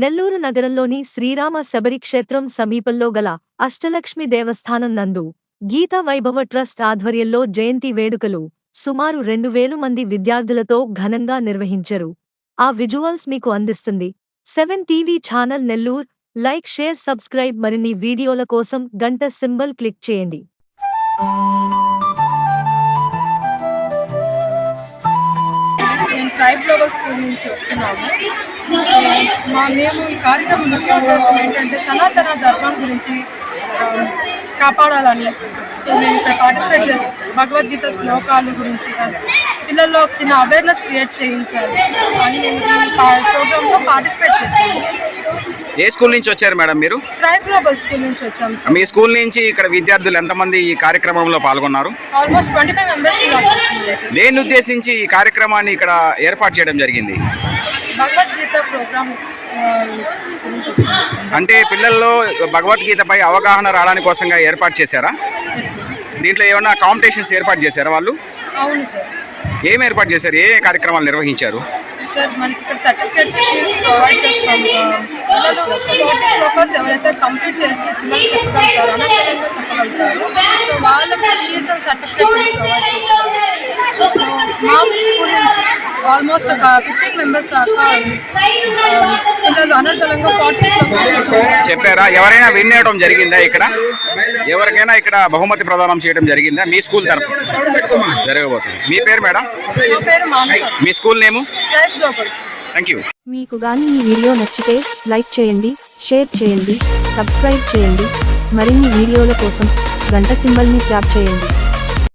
నెల్లూరు నగరంలోని శ్రీరామ శబరి క్షేత్రం సమీపంలో గల అష్టలక్ష్మి దేవస్థానం నందు గీతా వైభవ ట్రస్ట్ ఆధ్వర్యంలో జయంతి వేడుకలు సుమారు రెండు వేలు మంది విద్యార్థులతో ఘనంగా నిర్వహించరు. ఆ విజువల్స్ మీకు అందిస్తుంది. Seven TV channel Nellore like share subscribe మరిన్ని వీడియోల కోసం గంట సింబల్ క్లిక్ చేయండి. ట్రైబ్ గ్లోబల్ స్కూల్ నుంచి వస్తున్నాము. మా మేము ఈ కార్యక్రమం ముఖ్య ఉద్దేశం ఏంటంటే సనాతన ధర్మం గురించి కాపాడాలని. సో మేము ఇక్కడ పార్టిసిపేట్ చేసి భగవద్గీత శ్లోకాలు గురించి పిల్లల్లో చిన్న అవేర్నెస్ క్రియేట్ చేయించాలి అని మేము ఈ ప్రోగ్రాంలో పార్టిసిపేట్ చేసాము ఏ స్కూల్ నుంచి వచ్చారు మేడం మీరు? స్కూల్ నుంచి సార్. మీ స్కూల్ నుంచి ఇక్కడ విద్యార్థులు ఎంతమంది ఈ కార్యక్రమంలో పాల్గొన్నారు? ఆల్మోస్ట్ ట్వంటీ ఫైవ్ మెంబర్స్ దాకా వచ్చింది సార్. దేన్ని ఉద్దేశించి ఈ కార్యక్రమాన్ని ఇక్కడ ఏర్పాటు చేయడం జరిగింది? భగవద్గీత ప్రోగ్రామ్ గురించి వచ్చింది సార్. అంటే పిల్లల్లో భగవద్గీతపై అవగాహన రావడానికి కోసంగా ఏర్పాటు చేశారా? దీంట్లో ఏమైనా కాంపిటీషన్స్ ఏర్పాటు చేశారా వాళ్ళు? అవును సార్. ఏం ఏర్పాటు చేశారు? ఏ ఏ కార్యక్రమాలు నిర్వహించారు? సార్ మనకి ఇక్కడ సర్టిఫికేట్స్ షీట్స్ ప్రొవైడ్ చేస్తాం. శ్లోకాస్ ఎవరైతే కంప్లీట్ చేసి పిల్లలు చెప్పగలుగుతారో అనర్గళంగా చెప్పగలుగుతారో. సో వాళ్ళకి షీట్స్ అండ్ సర్టిఫికేట్స్ ప్రొవైడ్ చేస్తాం సో మా ఆల్మోస్ట్ ఒక ఫిఫ్టీన్ మెంబర్స్ దాకా పిల్లలు శ్లోకాలు చెప్పారు? చెప్పారా? ఎవరైనా విన్ అవ్వడం జరిగిందా ఇక్కడ? ఎవరికైనా ఇక్కడ బహుమతి ప్రదానం చేయడం జరిగిందా? మీ స్కూల్ తరఫు జరగబోతుంది. మీ పేరు మేడం? నా పేరు మానస. మీ స్కూల్ నేము? థ్యాంక్ యూ మీకు గాని ఈ వీడియో నచ్చితే లైక్ చేయండి షేర్ చేయండి సబ్స్క్రైబ్ చేయండి. మరిన్ని వీడియోల కోసం గంట సింబల్ని ట్యాప్ చేయండి.